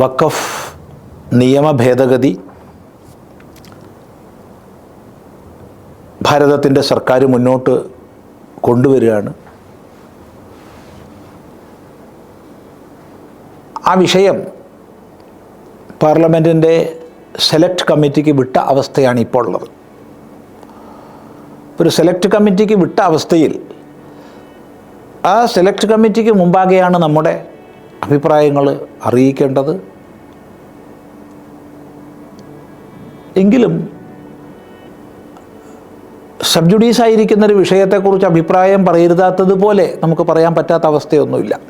വഖഫ് നിയമ ഭേദഗതി ഭാരതത്തിന്റെ സർക്കാർ മുന്നോട്ട് കൊണ്ടുവരികയാണ്. ആ വിഷയം പാർലമെന്റിന്റെ സെലക്ട് കമ്മിറ്റിക്ക് വിട്ട അവസ്ഥയാണ് ഇപ്പോൾ ഉള്ളത്. ഒരു സെലക്ട് കമ്മിറ്റിക്ക് വിട്ട അവസ്ഥയിൽ ആ സെലക്ട് കമ്മിറ്റിക്ക് മുമ്പാകെയാണ് നമ്മുടെ അഭിപ്രായങ്ങൾ അറിയിക്കേണ്ടത് എങ്കിലും സബ് ജുഡീസ് ആയിരിക്കുന്ന ഒരു വിഷയത്തെക്കുറിച്ച് അഭിപ്രായം പറയരുതാത്തതുപോലെ നമുക്ക് പറയാൻ പറ്റാത്ത അവസ്ഥയൊന്നുമില്ല.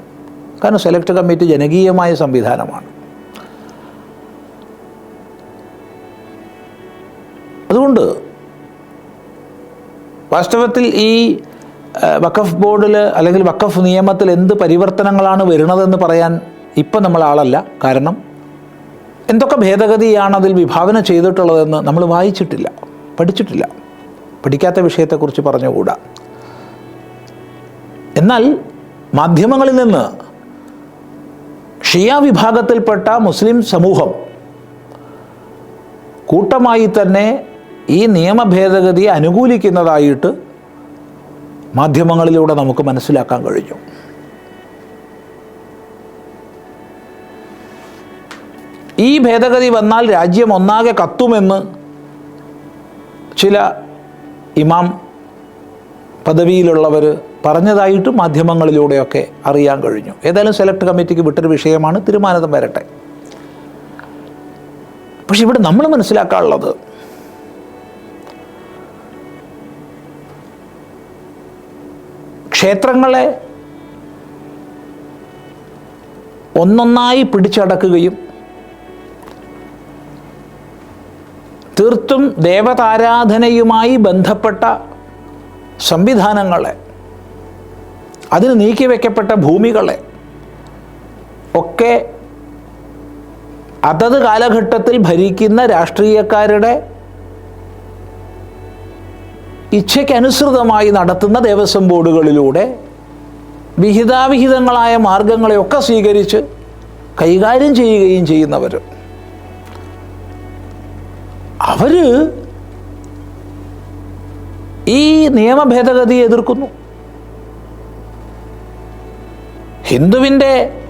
കാരണം സെലക്ട് കമ്മിറ്റി ജനകീയമായ സംവിധാനമാണ്. അതുകൊണ്ട് വാസ്തവത്തിൽ ഈ വഖഫ് ബോർഡിൽ അല്ലെങ്കിൽ വഖഫ് നിയമത്തിൽ എന്ത് പരിവർത്തനങ്ങളാണ് വരുന്നതെന്ന് പറയാൻ ഇപ്പം നമ്മൾ ആളല്ല. കാരണം എന്തൊക്കെ ഭേദഗതിയാണ് അതിൽ വിഭാവന ചെയ്തിട്ടുള്ളതെന്ന് നമ്മൾ വായിച്ചിട്ടില്ല പഠിച്ചിട്ടില്ല. പഠിക്കാത്ത വിഷയത്തെക്കുറിച്ച് പറഞ്ഞുകൂടാ. എന്നാൽ മാധ്യമങ്ങളിൽ നിന്ന് ഷിയ വിഭാഗത്തിൽപ്പെട്ട മുസ്ലിം സമൂഹം കൂട്ടമായി തന്നെ ഈ നിയമ ഭേദഗതിയെ അനുകൂലിക്കുന്നതായിട്ട് മാധ്യമങ്ങളിലൂടെ നമുക്ക് മനസ്സിലാക്കാൻ കഴിഞ്ഞു. ഈ ഭേദഗതി വന്നാൽ രാജ്യം ഒന്നാകെ കത്തുമെന്ന് ചില ഇമാം പദവിയിലുള്ളവർ പറഞ്ഞതായിട്ട് മാധ്യമങ്ങളിലൂടെയൊക്കെ അറിയാൻ കഴിഞ്ഞു. ഏതായാലും സെലക്ട് കമ്മിറ്റിക്ക് വിട്ടൊരു വിഷയമാണ്. തീരുമാനം വരട്ടെ. പക്ഷെ ഇവിടെ നമ്മൾ മനസ്സിലാക്കാനുള്ളത് ക്ഷേത്രങ്ങളെ ഒന്നൊന്നായി പിടിച്ചടക്കുകയും തീർത്തും ദേവതാരാധനയുമായി ബന്ധപ്പെട്ട സംവിധാനങ്ങളെ അതിന് നീക്കിവെക്കപ്പെട്ട ഭൂമികളെ ഒക്കെ അതത് കാലഘട്ടത്തിൽ ഭരിക്കുന്ന രാഷ്ട്രീയക്കാരുടെ ഇച്ഛയ്ക്കനുസൃതമായി നടത്തുന്ന ദേവസ്വം ബോർഡുകളിലൂടെ വിഹിതാവിഹിതങ്ങളായ മാർഗങ്ങളെയൊക്കെ സ്വീകരിച്ച് കൈകാര്യം ചെയ്യുകയും ചെയ്യുന്നവർ. അവർ ഈ നിയമഭേദഗതിയെ എതിർക്കുന്നു. ഹിന്ദുവിന്റെ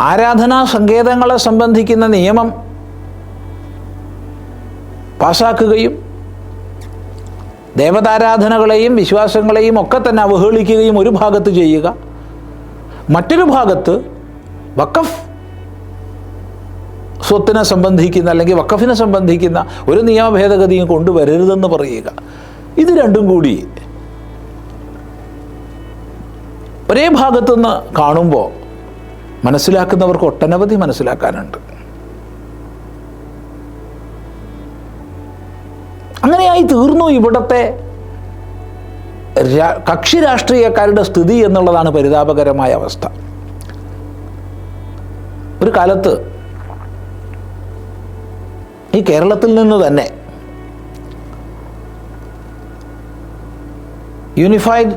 ആരാധനാ സങ്കേതങ്ങളെ സംബന്ധിക്കുന്ന നിയമം പാസാക്കുകയും ദേവതാരാധനകളെയും വിശ്വാസങ്ങളെയും ഒക്കെ തന്നെ അവഹേളിക്കുകയും ഒരു ഭാഗത്ത് ചെയ്യുക. മറ്റൊരു ഭാഗത്ത് വക്കഫ് സ്വത്തിനെ സംബന്ധിക്കുന്ന അല്ലെങ്കിൽ വക്കഫിനെ സംബന്ധിക്കുന്ന ഒരു നിയമഭേദഗതിയും കൊണ്ടുവരരുതെന്ന് പറയുക. ഇത് രണ്ടും കൂടി ഒരേ ഭാഗത്തുനിന്ന് കാണുമ്പോൾ മനസ്സിലാക്കുന്നവർക്ക് ഒട്ടനവധി മനസ്സിലാക്കാനുണ്ട്. അങ്ങനെയായി തീർന്നു ഇവിടുത്തെ കക്ഷി രാഷ്ട്രീയക്കാരുടെ സ്ഥിതി എന്നുള്ളതാണ് പരിതാപകരമായ അവസ്ഥ. ഒരു കാലത്ത് ഈ കേരളത്തിൽ നിന്ന് തന്നെ യൂണിഫൈഡ്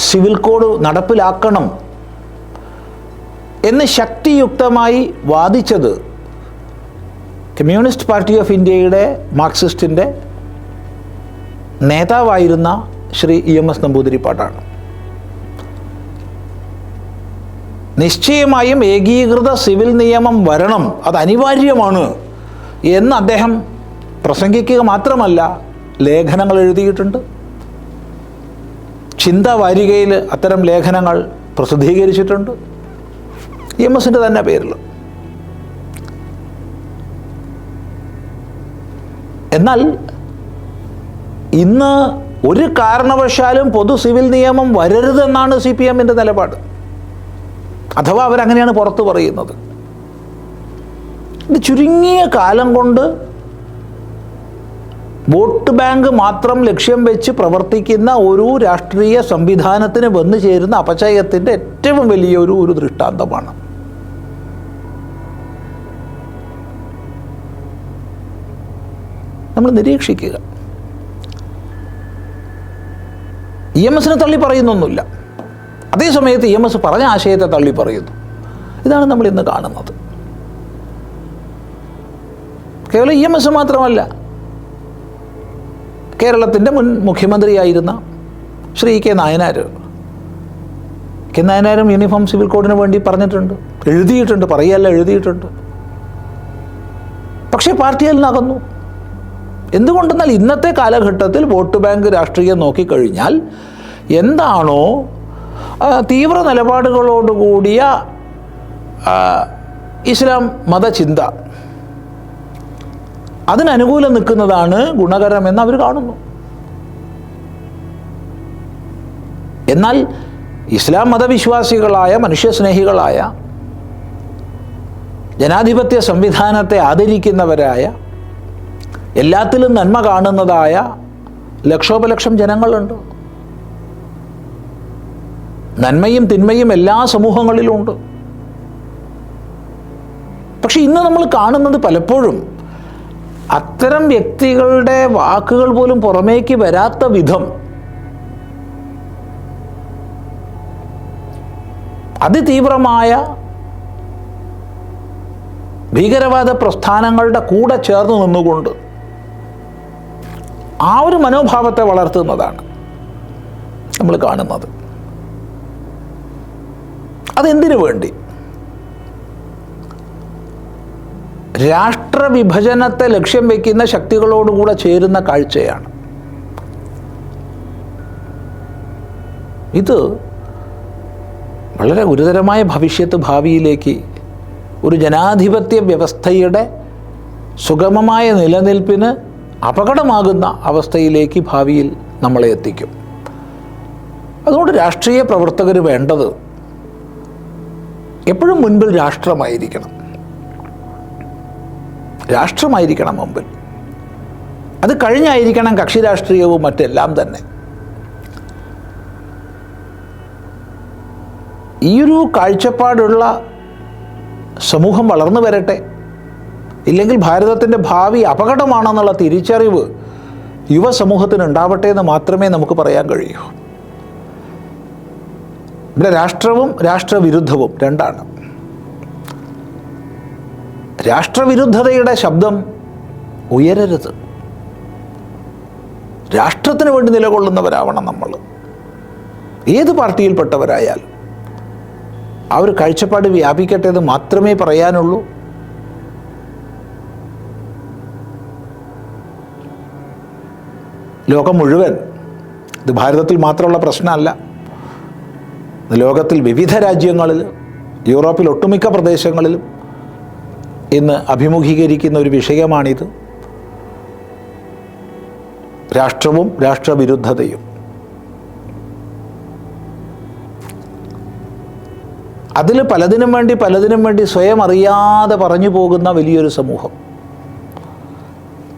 സിവിൽ കോഡ് നടപ്പിലാക്കണം എന്ന് ശക്തിയുക്തമായി വാദിച്ചത് കമ്മ്യൂണിസ്റ്റ് പാർട്ടി ഓഫ് ഇന്ത്യയുടെ മാർക്സിസ്റ്റിന്റെ നേതാവായിരുന്ന ശ്രീ ഇ എം എസ് നമ്പൂതിരിപ്പാടാണ് നിശ്ചയമായും ഏകീകൃത സിവിൽ നിയമം വരണം അത് അനിവാര്യമാണ് എന്ന് അദ്ദേഹം പ്രസംഗിക്കുക മാത്രമല്ല ലേഖനങ്ങൾ എഴുതിയിട്ടുണ്ട്. ചിന്ത വാരികയിൽ അത്തരം ലേഖനങ്ങൾ പ്രസിദ്ധീകരിച്ചിട്ടുണ്ട്. എം എസിന്റെ തന്നെ പേരിൽ. എന്നാൽ ഇന്ന് ഒരു കാരണവശാലും പൊതു സിവിൽ നിയമം വരരുതെന്നാണ് സി പി എമ്മിന്റെ നിലപാട്. അഥവാ അവരങ്ങനെയാണ് പുറത്തു പറയുന്നത്. ചുരുങ്ങിയ കാലം കൊണ്ട് വോട്ട് ബാങ്ക് മാത്രം ലക്ഷ്യം വെച്ച് പ്രവർത്തിക്കുന്ന ഒരു രാഷ്ട്രീയ സംവിധാനത്തിന് വന്നു ചേരുന്ന അപചയത്തിന്റെ ഏറ്റവും വലിയൊരു ഒരു ദൃഷ്ടാന്തമാണ്. നമ്മൾ നിരീക്ഷിക്കുക. ഇ എം എസിനെ തള്ളി പറയുന്നൊന്നുമില്ല. അതേസമയത്ത് ഇ എം എസ് പറഞ്ഞ ആശയത്തെ തള്ളി പറയുന്നു. ഇതാണ് നമ്മൾ ഇന്ന് കാണുന്നത്. കേവലം ഇ എം എസ് മാത്രമല്ല കേരളത്തിന്റെ മുൻ മുഖ്യമന്ത്രിയായിരുന്ന ശ്രീ കെ നായനാർ കെ നായനാരും യൂണിഫോം സിവിൽ കോഡിന് വേണ്ടി പറഞ്ഞിട്ടുണ്ട് എഴുതിയിട്ടുണ്ട് പറയല്ല എഴുതിയിട്ടുണ്ട്. പക്ഷേ പാർട്ടി നിന്നകന്നു എന്തുകൊണ്ടെന്നാൽ ഇന്നത്തെ കാലഘട്ടത്തിൽ വോട്ട് ബാങ്ക് രാഷ്ട്രീയം നോക്കിക്കഴിഞ്ഞാൽ എന്താണോ തീവ്ര നിലപാടുകളോടുകൂടിയ ഇസ്ലാം മതചിന്ത. അതിനനുകൂലം നിൽക്കുന്നതാണ് ഗുണകരമെന്ന് അവർ കാണുന്നു. എന്നാൽ ഇസ്ലാം മതവിശ്വാസികളായ മനുഷ്യസ്നേഹികളായ ജനാധിപത്യ സംവിധാനത്തെ ആദരിക്കുന്നവരായ എല്ലാത്തിലും നന്മ കാണുന്നതായ ലക്ഷോപലക്ഷം ജനങ്ങളുണ്ട്. നന്മയും തിന്മയും എല്ലാ സമൂഹങ്ങളിലും ഉണ്ട് പക്ഷെ ഇന്ന് നമ്മൾ കാണുന്നത് പലപ്പോഴും അത്തരം വ്യക്തികളുടെ വാക്കുകൾ പോലും പുറമേക്ക് വരാത്ത വിധം അതിതീവ്രമായ ഭീകരവാദ പ്രസ്ഥാനങ്ങളുടെ കൂടെ ചേർന്ന് നിന്നുകൊണ്ട് ആ ഒരു മനോഭാവത്തെ വളർത്തുന്നതാണ് നമ്മൾ കാണുന്നത്. അതെന്തിനു വേണ്ടി? രാഷ്ട്രവിഭജനത്തെ ലക്ഷ്യം വയ്ക്കുന്ന ശക്തികളോടുകൂടെ ചേരുന്ന കാഴ്ചയാണ്. ഇത് വളരെ ഗുരുതരമായ ഭവിഷ്യത്ത് ഭാവിയിലേക്ക് ഒരു ജനാധിപത്യ വ്യവസ്ഥയുടെ സുഗമമായ നിലനിൽപ്പിന് അപകടമാകുന്ന അവസ്ഥയിലേക്ക് ഭാവിയിൽ നമ്മളെ എത്തിക്കും. അതുകൊണ്ട് രാഷ്ട്രീയ പ്രവർത്തകർ വേണ്ടത് എപ്പോഴും മുൻപിൽ രാഷ്ട്രമായിരിക്കണം. രാഷ്ട്രമായിരിക്കണം മുമ്പിൽ. അത് കഴിഞ്ഞായിരിക്കണം കക്ഷി രാഷ്ട്രീയവും മറ്റെല്ലാം തന്നെ. ഈയൊരു കാഴ്ചപ്പാടുള്ള സമൂഹം വളർന്നു വരട്ടെ. ഇല്ലെങ്കിൽ ഭാരതത്തിന്റെ ഭാവി അപകടമാണെന്നുള്ള തിരിച്ചറിവ് യുവസമൂഹത്തിന് ഉണ്ടാവട്ടെ എന്ന് മാത്രമേ നമുക്ക് പറയാൻ കഴിയൂ. ഇവിടെ രാഷ്ട്രവും രാഷ്ട്രവിരുദ്ധവും രണ്ടാണ്. രാഷ്ട്രവിരുദ്ധതയുടെ ശബ്ദം ഉയരരുത്. രാഷ്ട്രത്തിന് വേണ്ടി നിലകൊള്ളുന്നവരാവണം നമ്മൾ. ഏത് പാർട്ടിയിൽപ്പെട്ടവരായാലും ആ ഒരു കാഴ്ചപ്പാട് വ്യാപിക്കട്ടെ എന്ന് മാത്രമേ പറയാനുള്ളൂ. ലോകം മുഴുവൻ ഇത് ഭാരതത്തിൽ മാത്രമുള്ള പ്രശ്നമല്ല. ലോകത്തിൽ വിവിധ രാജ്യങ്ങളിൽ യൂറോപ്പിൽ ഒട്ടുമിക്ക പ്രദേശങ്ങളിലും ഇന്ന് അഭിമുഖീകരിക്കുന്ന ഒരു വിഷയമാണിത്. രാഷ്ട്രവും രാഷ്ട്രവിരുദ്ധതയും. അതിൽ പലതിനും വേണ്ടി പലതിനും വേണ്ടി സ്വയം അറിയാതെ പറഞ്ഞു പോകുന്ന വലിയൊരു സമൂഹം.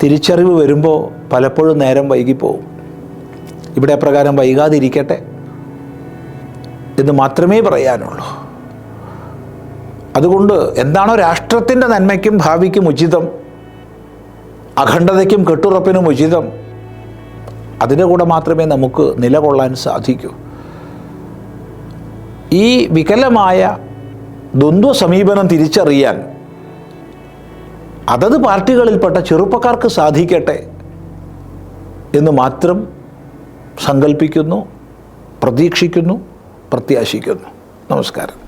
തിരിച്ചറിവ് വരുമ്പോൾ പലപ്പോഴും നേരം വൈകിപ്പോവും. ഇവിടെ അപ്രകാരം വൈകാതിരിക്കട്ടെ എന്ന് മാത്രമേ പറയാനുള്ളൂ. അതുകൊണ്ട് എന്താണോ രാഷ്ട്രത്തിന്റെ നന്മയ്ക്കും ഭാവിക്കും ഉചിതം അഖണ്ഡതയ്ക്കും കെട്ടുറപ്പിനും ഉചിതം അതിന്റെ കൂടെ മാത്രമേ നമുക്ക് നിലകൊള്ളാൻ സാധിക്കൂ. ഈ വികലമായ ദ്വന്ദ്വ സമീപനം തിരിച്ചറിയാൻ അതത് പാർട്ടികളിൽപ്പെട്ട ചെറുപ്പക്കാർക്ക് സാധിക്കട്ടെ എന്ന് മാത്രം സങ്കല്പിക്കുന്നു പ്രതീക്ഷിക്കുന്നു പ്രത്യാശിക്കുന്നു. നമസ്കാരം.